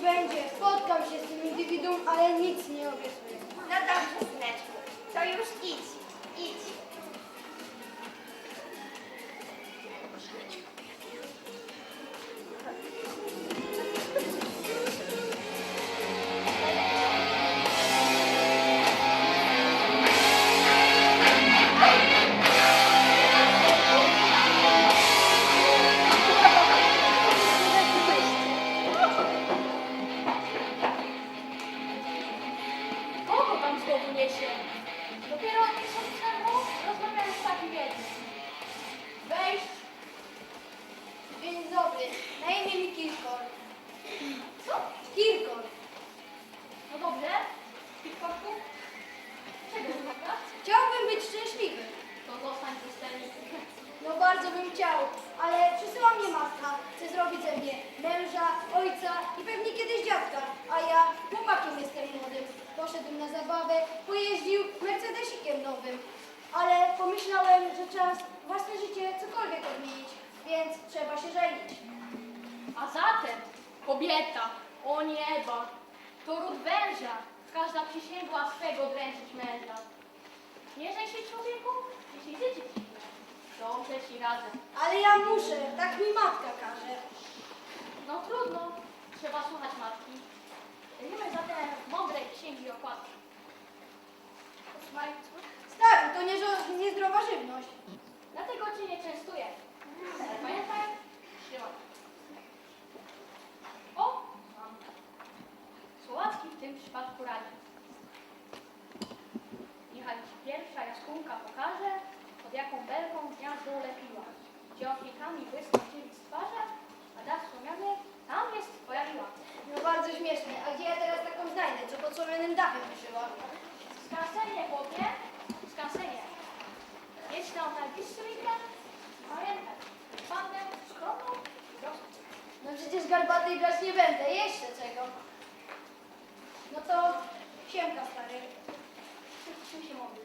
będzie. Spotkam się z tym indywidum, ale nic nie obiecuję. No dobrze, syneczku, to już idź. Bardzo bym chciał, ale przysyła mnie matka. Chce zrobić ze mnie męża, ojca i pewnie kiedyś dziadka. A ja chłopakiem jestem młodym. Poszedłem na zabawę, pojeździł Mercedesikiem nowym. Ale pomyślałem, że czas własne życie cokolwiek odmienić, więc trzeba się żenić. A zatem kobieta, o nieba, to ród węża. Każda przysięgła swego dręczyć męża. Nie żeń się człowieku, jeśli życie ci źle. Ale ja muszę, tak mi matka każe. No trudno, trzeba słuchać matki. Wiemy zatem mądrej księgi okładki. Stary, to nie, niezdrowa żywność. Dlatego cię nie częstuję. Ale pamiętaj, trzymaj. O, mam. Słowacki w tym przypadku radzi. Niechaj ci pierwsza jaskółka pokaże, pod jaką belką gniazdo ulepiła. Gdzie oknikami błysną dzielić twarza, a dach słomiany tam jest twoja miła. No bardzo śmieszne. A gdzie ja teraz taką znajdę, co pod słomionym dachem wyszyła? Skansenie, chłopie, skansenie. Jedź na najbliższy weekend, pamiętaj, pandę skromną. No przecież garbatej brać nie będę, jeszcze czego. No to siemka stary. Czym się mówi?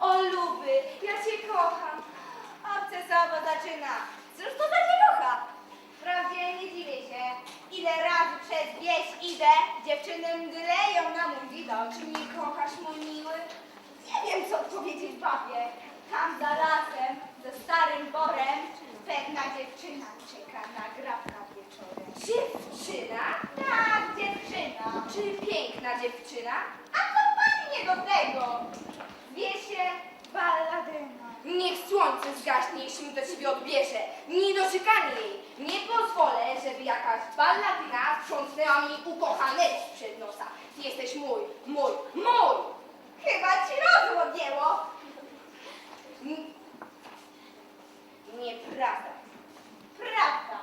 O luby, ja cię kocham. Obce słowo zaczyna. Cóż to za dzielucha? Wprawdzie nie dziwię się. Ile razy przez wieś idę, dziewczyny mdleją na mój widok. Czy mnie kochasz, mój miły? Nie wiem, co odpowiedzieć babie. Tam za lasem, ze starym borem, pewna dziewczyna czeka na grabka wieczorem. Dziewczyna? Tak, dziewczyna. Czy piękna dziewczyna? A co pani nie do tego? Wie się balladyna. Niech słońce zgaśnie, jeśli mi do ciebie odbierze. Niedoczekanie jej. Nie pozwolę, żeby jakaś balladyna sprzątnęła mi ukochanego przed nosa. Ty jesteś mój, mój, mój! Chyba ci rozum odjęło. N- Nieprawda. Prawda.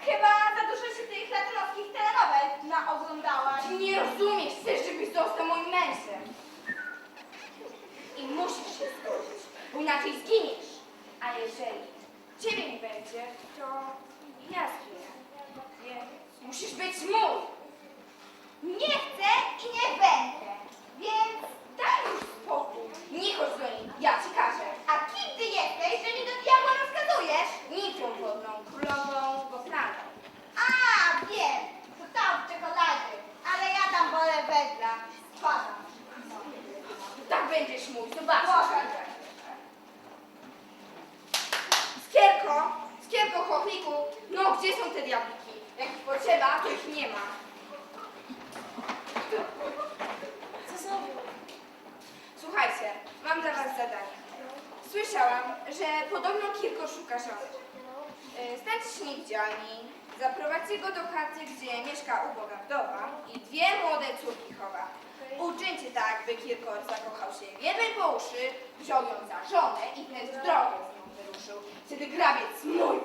Chyba za dużo się tych latynoskich telenowel naoglądałaś. Nie rozumiesz, chcesz, żebyś został moim mężem. I musisz się zgodzić, bo inaczej zginiesz. A jeżeli ciebie nie będzie, to ja zginę. Więc musisz być mój. Nie chcę i nie będę. Więc Daj już spokój. Nie chodź do niej, ja ci każę. a kim ty jesteś, że mi do diabła rozkazujesz? Nitą wodną, królową Gotlandą. A, wiem. To tam w czekoladzie. Ale ja tam wolę wędla. Spadam. Tak będziesz mój, zobacz. Skierko, skierko, chłopie, ich nie ma. Co znowu? Słuchajcie, mam dla was zadanie. Słyszałam, że podobno Kirko szuka żony. E, Znajdźcie się niewidzialni, zaprowadźcie go do chaty, gdzie mieszka uboga wdowa i dwie młode córki chowa. Uczyńcie tak, by Kirkor zakochał się w jednej po uszy, wziął ją za żonę i wnet w drogę z nią wyruszył. Wtedy grabiec mój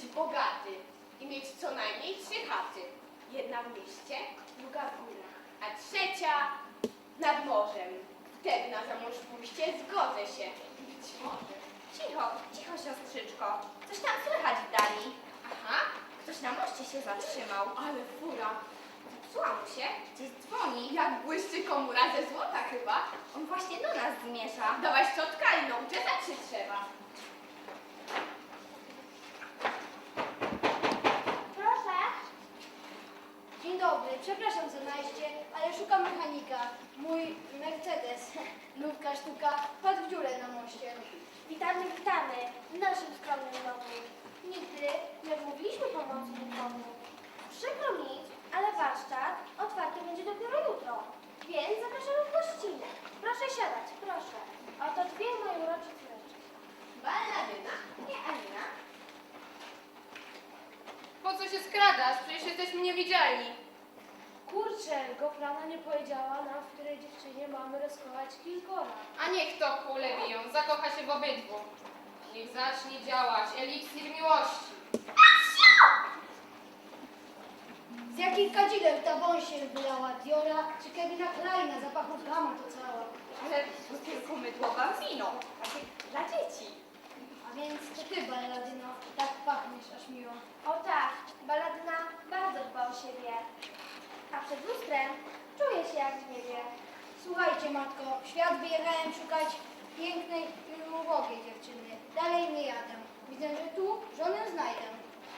być bogaty i mieć co najmniej trzy chaty. Jedna w mieście, druga w górach, a trzecia nad morzem. Wtedy na zamąż pójście zgodzę się. Być może. Cicho, cicho siostrzyczko. Coś tam słychać w dali. Aha, Ktoś na moście się zatrzymał. ale fura. Zepsuła mu się, gdzieś dzwoni. Jak błyszczy komura ze złota chyba. On właśnie do nas zmierza. Dałaś ciotka i nauczę tak się trzeba. Proszę. Dzień dobry, przepraszam za najście, ale szukam mechanika. Mój Mercedes, nówka sztuka, padł w dziurę na moście. Witamy, witamy w naszym skromnym domu. Nigdy nie odmówiliśmy pomocy nikomu. Przykro mi, ale warsztat otwarty będzie dopiero jutro, więc zapraszamy w gościnę. Proszę siadać, proszę. Oto dwie moje urocze córeczki. Balladyna, nie Alina. Po co się skradasz? Przecież jesteśmy niewidzialni. Kurczę, Gofrana nie powiedziała nam, w której dziewczynie mamy rozkochać kilkora. A niech to kule biją, zakocha się w obydwu. Niech zacznie działać eliksir miłości. Z jakich kadzideł ta wąś się wylała? Diora czy Kevina Kleina, zapachów gama to cała. Ale to tylko mydłowa wino, takie dla dzieci. A więc to ty, balladyno, tak pachniesz aż miło. O tak, baladyna bardzo dba o siebie. A przed lustrem czuje się jak w niebie. Słuchajcie, matko, w świat wyjechałem szukać pięknej i ubogiej dziewczyny. Dalej nie jadę. Widzę, że tu żonę znajdę.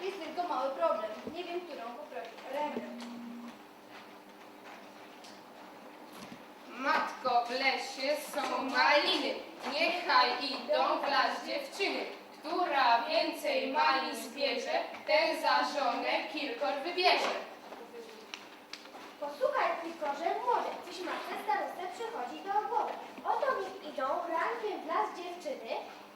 Jest tylko mały problem. Nie wiem, którą poprosić o rękę. Matko, w lesie są maliny. Niechaj idą w las dziewczyny. Która więcej malin zbierze, ten za żonę kilkor wybierze. Posłuchaj tylko, że może coś matce starostę przychodzi do głowy. Oto niech idą rankiem w las dziewczyny,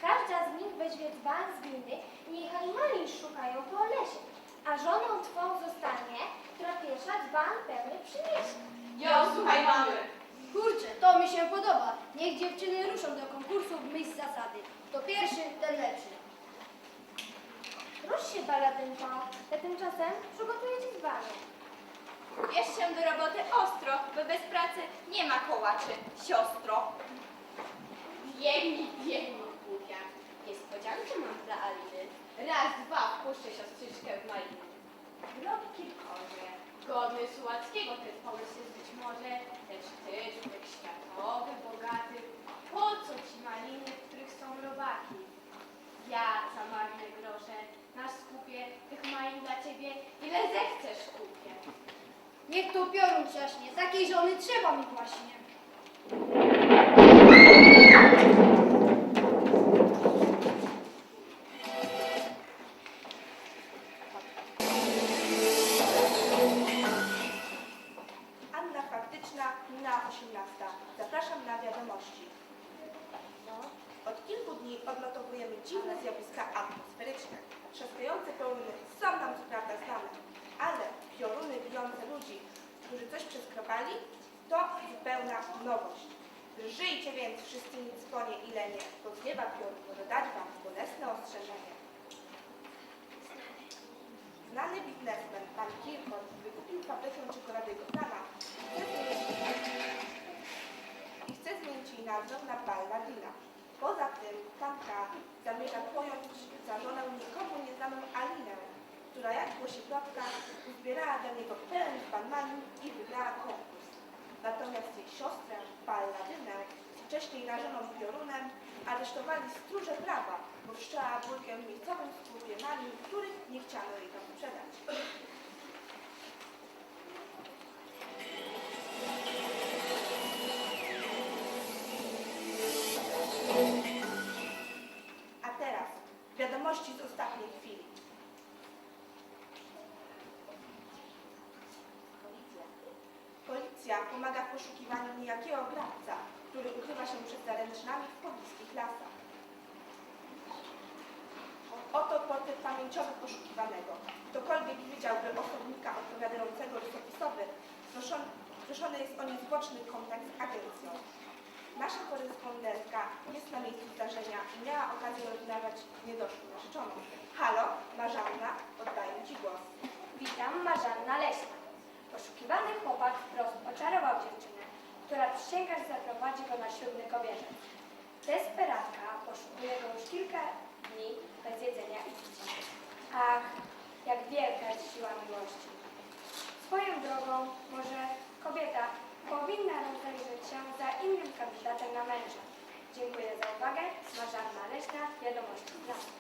każda z nich weźmie dzban z gliny i niechaj malin szukają po lesie. A żoną twą zostanie, która pierwsza dzban pełny przyniesie. Jo, słuchaj mamy. Kurczę, to mi się podoba. Niech dziewczyny ruszą do konkursu w myśl zasady. To pierwszy, ten lepszy. Rusz się, baladynko, a tymczasem przygotuję ci dzbany. Bierz się do roboty ostro, bo bez pracy nie ma kołaczy, siostro. Biegnij, biegnij, głupia. Niespodziankę mam dla Aliny. Raz, dwa, wpuszczę siostrzyczkę w maliny. Drogi kilkorze, godny Sułackiego ten pomysł jest być może, lecz ty, człowiek światowy, bogaty, po bądź jaśnie, takiej żony trzeba mi właśnie. Anna Faktyczna, na 18. Zapraszam na wiadomości. Od kilku dni odnotowujemy dziwne zjawiska atmosferyczne, trzaskające pełny są nam co prawda znane, ale pioruny bijące ludzi którzy coś przeskrobali, to zupełna nowość. Drżyjcie więc wszyscy nic konie i lenie, bo zniewa piorun może dać wam bolesne ostrzeżenie. Znany biznesmen pan Kirkor wykupił fabrykę czekolady Gotana i chce zmienić, jej nazwę na Balladina. Poza tym pan K. zamierza pojąć za żonę nikomu nieznaną Alinę, która jak głosi plotka, uzbierała dla niego wygrała konkurs. Natomiast jej siostrę, Balladynę, wcześniej rażoną piorunem, aresztowali stróże prawa, bo wszczęła bójkę w miejscowym sklepie malin, których nie chciano jej tam sprzedać. Pomaga w poszukiwaniu niejakiego krawca, który ukrywa się przed zaręczynami w pobliskich lasach. Oto portret pamięciowy poszukiwanego. Ktokolwiek widziałby osobnika odpowiadającego rysopisowy, proszony, jest o niezwłoczny kontakt z agencją. Nasza korespondentka jest na miejscu zdarzenia i miała okazję rozmawiać niedoszłą narzeczoną. Halo, Marzanna, oddaję Ci głos. Witam, Marzanna Leśna. Poszukiwany chłopak wprost oczarował dziewczynę, która przysięga, że zaprowadzi go na ślubny kobierzec. Desperatka poszukuje go już kilka dni bez jedzenia i picia. Ach, jak wielka jest siła miłości. Swoją drogą, może kobieta powinna rozejrzeć się za innym kandydatem na męża. Dziękuję za uwagę. Marzanna Leśna, Wiadomości Lasu.